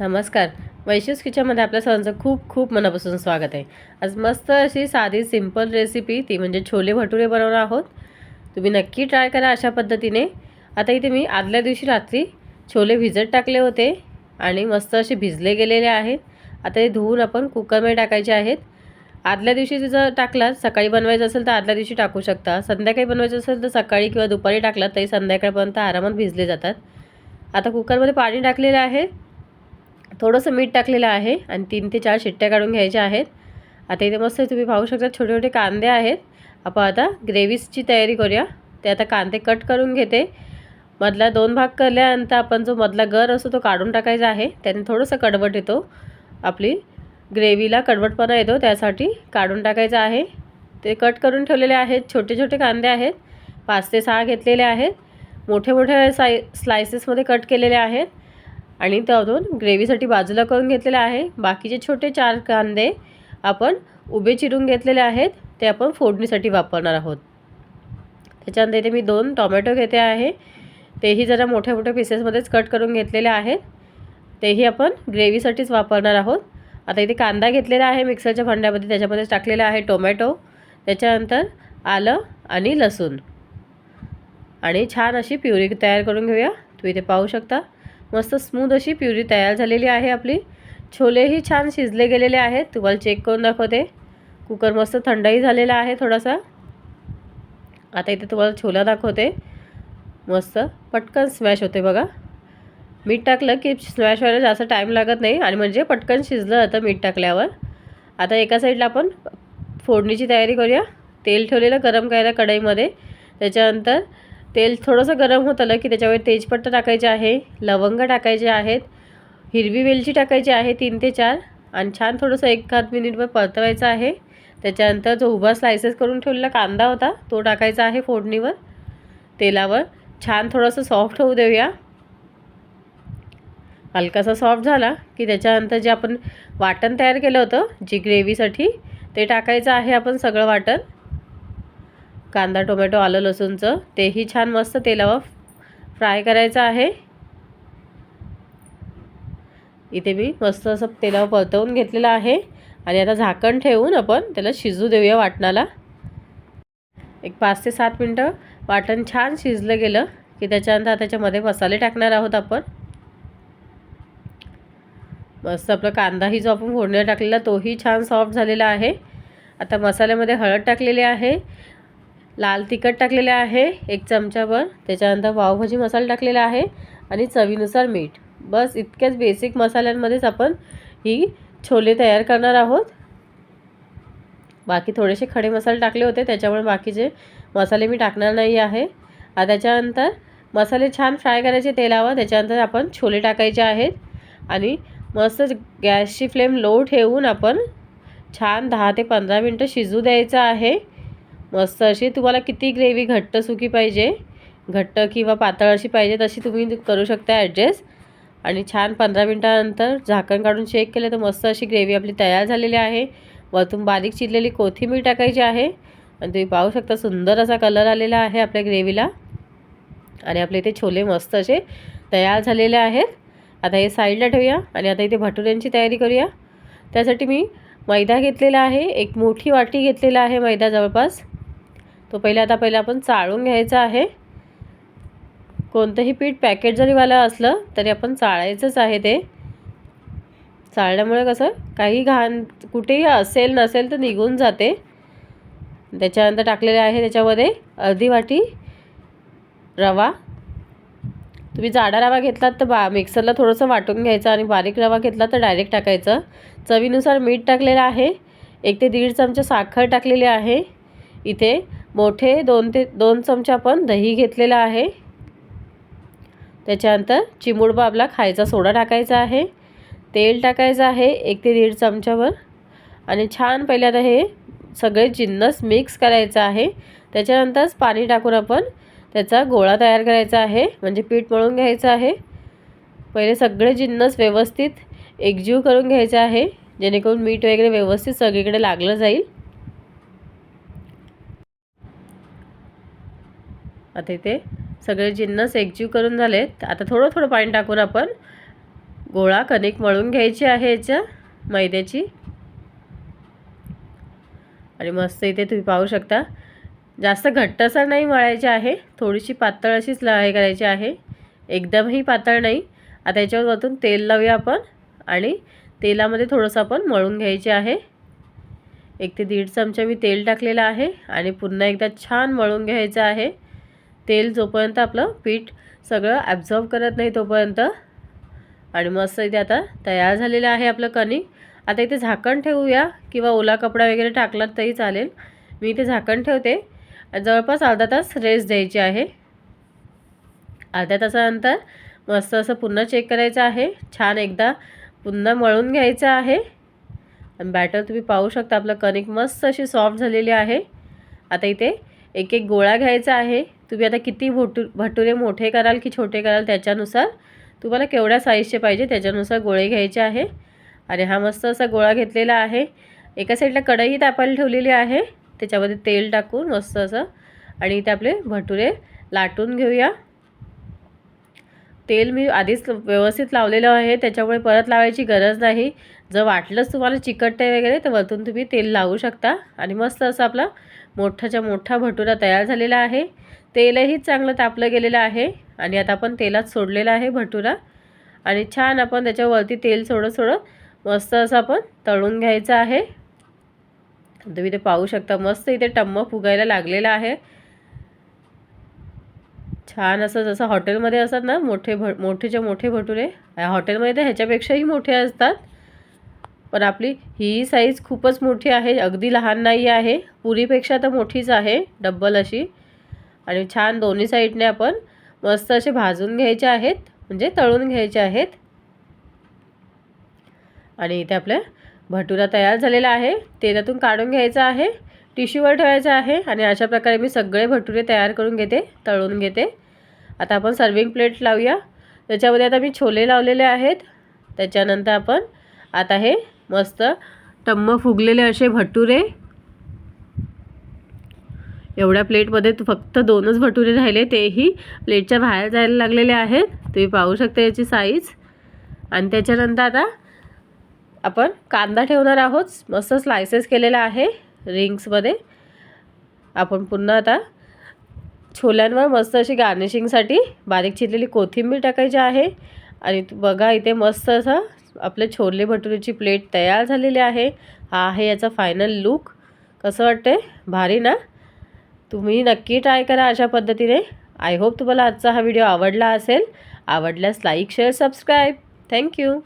नमस्कार. वैशिष किचनमध्ये आपल्या सर्वांचं खूप खूप मनापासून स्वागत आहे. आज मस्त अशी साधी सिंपल रेसिपी ती म्हणजे छोले भटुरे बनवणार आहोत. तुम्ही नक्की ट्राय करा अशा पद्धतीने. आता इथे मी आदल्या दिवशी रात्री छोले भिजत टाकले होते आणि मस्त असे भिजले गेलेले आहेत. आता हे धुवून आपण कुकरमध्ये टाकायचे आहेत. आदल्या दिवशी जर टाकला सकाळी बनवायचं असेल तर आदल्या दिवशी टाकू शकता. संध्याकाळी बनवायचं असेल तर सकाळी किंवा दुपारी टाकला तरी संध्याकाळपर्यंत आरामात भिजले जातात. आता कुकरमध्ये पाणी टाकलेलं आहे. थोडंसं मीठ टाकलेलं आहे आणि तीन ते चार शिट्ट्या काढून घ्यायच्या आहेत. आता इथे मस्त तुम्ही पाहू शकता छोटे छोटे कांदे आहेत. आपण आता ग्रेव्हीजची तयारी करूया. ते आता कांदे कट करून घेते. मधला दोन भाग केल्यानंतर आपण जो मधला गर असतो तो काढून टाकायचा आहे. त्याने थोडंसं कडवट येतो. आपली ग्रेव्हीला कडवटपणा येतो. त्यासाठी काढून टाकायचा आहे. ते कट करून ठेवलेले आहेत. छोटे छोटे कांदे आहेत. पाच ते सहा घेतलेले आहेत. मोठे मोठे साय स्लायसेसमध्ये कट केलेले आहेत. आणि त्यातून ग्रेव्हीसाठी बाजूला करून घेतलेलं आहे. बाकीचे छोटे चार कांदे आपण उभे चिरून घेतलेले आहेत ते आपण फोडणीसाठी वापरणार आहोत. त्याच्यानंतर इथे मी दोन टोमॅटो घेते आहे. तेही जरा मोठ्या मोठ्या पीसेसमध्येच कट करून घेतलेले आहेत. तेही आपण ग्रेव्हीसाठीच वापरणार आहोत. आता इथे कांदा घेतलेला आहे मिक्सरच्या भांड्यामध्ये त्याच्यामध्येच टाकलेला आहे टोमॅटो. त्याच्यानंतर आलं आणि लसूण. आणि छान अशी प्युरी तयार करून घेऊया. तुम्ही इथे पाहू शकता. मस्त स्मूथ अशी प्युरी तयार झालेली आहे आपली. छोलेही छान शिजले गेलेले आहेत. तुम्हाला चेक करून दाखवते. कुकर मस्त थंडही झालेला आहे थोडासा. आता इथे तुम्हाला छोला दाखवते. मस्त पटकन स्मॅश होते बघा. मीठ टाकलं की स्मॅश व्हायला जास्त टाईम लागत नाही आणि म्हणजे पटकन शिजलं जातं मीठ टाकल्यावर. आता एका साईडला आपण फोडणीची तयारी करूया. तेल ठेवलेलं गरम करायला कढईमध्ये. त्याच्यानंतर तेल थोडंसं गरम होत आलं की त्याच्यावर तेजपत्ता टाकायचे आहे लवंग टाकायचे आहेत हिरवी वेलची टाकायची आहे तीन ते चार आणि छान थोडंसं एक आध मिनिटभर परतवायचं आहे. त्याच्यानंतर जो उभा स्लायसेस करून ठेवलेला कांदा होता तो टाकायचा आहे फोडणीवर तेलावर. छान थोडंसं सॉफ्ट होऊ देऊया. हलकासा सॉफ्ट झाला की त्याच्यानंतर जे आपण वाटण तयार केलं होतं जी ग्रेव्हीसाठी ते टाकायचं आहे आपण सगळं वाटण. कांदा टोमॅटो आलं लसूणचं. तेही छान मस्त तेलावर फ्राय करायचं आहे. इथे मी मस्त असं तेलावर परतवून घेतलेलं आहे. आणि आता झाकण ठेवून आपण त्याला शिजू देऊया वाटणाला. एक पाच ते सात मिनटं वाटण छान शिजलं गेलं की त्याच्यानंतर त्याच्यामध्ये मसाले टाकणार आहोत आपण. मस्त आपला कांदाही जो आपण फोडण्याला टाकलेला तोही छान सॉफ्ट झालेला आहे. आता मसाल्यामध्ये हळद टाकलेली आहे. लाल तिखट टाकलेले आहे एक चमचाभर. त्याच्यानंतर पावभाजी मसाला टाकलेला आहे आणि चवीनुसार मीठ. बस इतक्याच बेसिक मसाल्यांमध्येच आपण ही छोले तयार करणार आहोत. बाकी थोडेसे खडे मसाले टाकले होते त्याच्यामुळे बाकीचे मसाले मी टाकणार नाही आहे. त्याच्यानंतर मसाले छान फ्राय करायचे तेलावर त्याच्यानंतर आपण छोले टाकायचे आहेत. आणि मस्त गॅसची फ्लेम लो ठेवून आपण छान दहा ते पंधरा मिनटं शिजू द्यायचं आहे. मस्त अशी तुम्हाला किती ग्रेव्ही घट्ट सुकी पाहिजे. घट्ट किंवा पातळ अशी पाहिजे तशी तुम्ही करू शकता ॲडजस्ट आणि छान पंधरा मिनटानंतर झाकण काढून चेक केलं तर मस्त अशी ग्रेव्ही आपली तयार झालेली आहे. वरतून बारीक चिरलेली कोथिंबीर टाकायची आहे. आणि तुम्ही पाहू शकता सुंदर असा कलर आलेला आहे आपल्या ग्रेव्हीला आणि आपले इथे छोले मस्त असे तयार झालेले आहेत. आता हे साईडला ठेवूया आणि आता इथे भटुऱ्यांची तयारी करूया. त्यासाठी मी मैदा घेतलेला आहे. एक मोठी वाटी घेतलेला आहे मैदा जवळपास. तो पहिले आता पहिला आपण चाळून घ्यायचा आहे. कोणतंही पीठ पॅकेट जरीवालं असलं तरी आपण चाळायचंच आहे ते. चाळल्यामुळे कसं काही घाण कुठेही असेल नसेल तर निघून जाते. त्याच्यानंतर टाकलेले आहे त्याच्यामध्ये अर्धी वाटी रवा. तुम्ही जाडा रवा घेतलात तर बा मिक्सरला थोडंसं वाटून घ्यायचं आणि बारीक रवा घेतला तर डायरेक्ट टाकायचं. चवीनुसार मीठ टाकलेलं आहे. एक ते दीड चमचा साखर टाकलेली आहे. इथे मोठे दोन ते दोन चमचा आपण दही घेतलेला आहे. त्याच्यानंतर चिमुडबा आपला खायचा सोडा टाकायचा आहे. तेल टाकायचं आहे एक ते दीड चमच्यावर आणि छान पहिल्यांदा आता हे सगळे जिन्नस मिक्स करायचं आहे. त्याच्यानंतरच पाणी टाकून आपण त्याचा गोळा तयार करायचा आहे. म्हणजे पीठ मळून घ्यायचं आहे. पहिले सगळे जिन्नस व्यवस्थित एकजीव करून घ्यायचं आहे. जेणेकरून मीठ वगैरे व्यवस्थित सगळीकडे लागलं जाईल. आता इथे सगळे जिन्नस एकजीव करून झालेत. आता थोडं थोडं पाणी टाकून आपण गोळा कणिक मळून घ्यायची आहे याच्या मैद्याची. आणि मस्त इथे तुम्ही पाहू शकता. जास्त घट्टसर नाही मळायची आहे. थोडीशी पातळ अशीच लढाई करायची आहे. एकदमही पातळ नाही. आता याच्यावर वरतून तेल लावूया आपण आणि तेलामध्ये थोडंसं आपण मळून घ्यायचे आहे. एक ते दीड चमचा मी तेल टाकलेलं आहे आणि पुन्हा एकदा छान मळून घ्यायचं आहे. तेल जोपर्यंत आपलं पीठ सगळं ॲब्झॉर्ब करत नाही तोपर्यंत. आणि मस्त इथे आता तयार झालेलं आहे आपलं कणिक. आता इथे झाकण ठेवूया किंवा ओला कपडा वगैरे टाकलात तरी चालेल. मी इथे झाकण ठेवते. जवळपास अर्धा तास रेस्ट द्यायची आहे. अर्ध्या तासानंतर मस्त असं पुन्हा चेक करायचं आहे. छान एकदा पुन्हा मळून घ्यायचं आहे. आणि बॅटर तुम्ही पाहू शकता आपलं कणिक मस्त अशी सॉफ्ट झालेली आहे. आता इथे एक एक गोळा घ्यायचा आहे. तुम्ही आता किती भोटू भटुरे मोठे कराल की छोटे कराल त्याच्यानुसार तुम्हाला केवढ्या साईजचे पाहिजे त्याच्यानुसार गोळे घ्यायचे आहे. आणि हा मस्त असा गोळा घेतलेला आहे. एका साईडला कढई तापायला ठेवलेली आहे. त्याच्यामध्ये तेल टाकून मस्त असं आणि इथे आपले भटुरे लाटून घेऊया. तेल मी आधीच व्यवस्थित लावलेलं आहे. त्याच्यामुळे परत लावायची गरज नाही. जर वाटलंच तुम्हाला चिकटते वगैरे तर वरतून तुम्ही तेल लावू शकता. आणि मस्त असं आपलं मोठाच्या मोठा भटुरा तयार झालेला आहे. तेलही चांगलं तापलं गेलेलं आहे आणि आता आपण तेलात सोडलेला आहे भटुरा. आणि छान आपण त्याच्यावरती तेल सोडत सोडत मस्त असं आपण तळून घ्यायचं आहे. तुम्ही ते पाहू शकता मस्त इथे टम्म फुगायला लागलेला आहे. छान असं जसं हॉटेलमध्ये असतात ना मोठे भ मोठेच्या मोठे भटुरे हॉटेलमध्ये तर ह्याच्यापेक्षाही मोठे असतात. पण आपली ही साईज खूपच मोठी आहे. अगदी लहान नाही आहे. पुरीपेक्षा तर मोठीच आहे. डब्बल अशी. आणि छान दोन्ही साईडने आपण मस्त असे भाजून घ्यायचे आहेत. म्हणजे तळून घ्यायचे आहेत. आणि इथे आपल्या भटुरा तयार झालेला आहे. तेलातून काढून घ्यायचं आहे. टिश्यूवर ठेवायचा आहे. आणि अशा प्रकारे मी सगळे भटुरे तयार करून घेते. तळून घेते. आता आपण सर्विंग प्लेट लावूया. त्याच्यामध्ये आता मी छोले लावलेले आहेत. त्याच्यानंतर आपण आता हे मस्त. टम्म फुगलेले असे भटुरे. एवढ्या प्लेटमध्ये फक्त दोनच भटुरे राहिले तेही प्लेटच्या बाहेर जायला लागलेले आहेत. तुम्ही पाहू शकता याची साईज आणि त्याच्यानंतर आता आपण कांदा ठेवणार आहोत. मस्त स्लायसेस केलेला आहे रिंग्समध्ये. आपण पुन्हा आता छोल्यांवर मस्त अशी गार्निशिंगसाठी बारीक चिरलेली कोथिंबीर टाकायची आहे. आणि बघा इथे मस्त असं आपले छोले भटुरेची प्लेट तयार झालेली आहे. हा आहे याचा फायनल लुक कसं वाटते भारी ना? तुम्ही नक्की ट्राय करा अशा पद्धतीने. आय होप तुम्हाला आजचा हा व्हिडिओ आवडला असेल. आवडल्यास लाईक शेअर सबस्क्राईब थँक्यू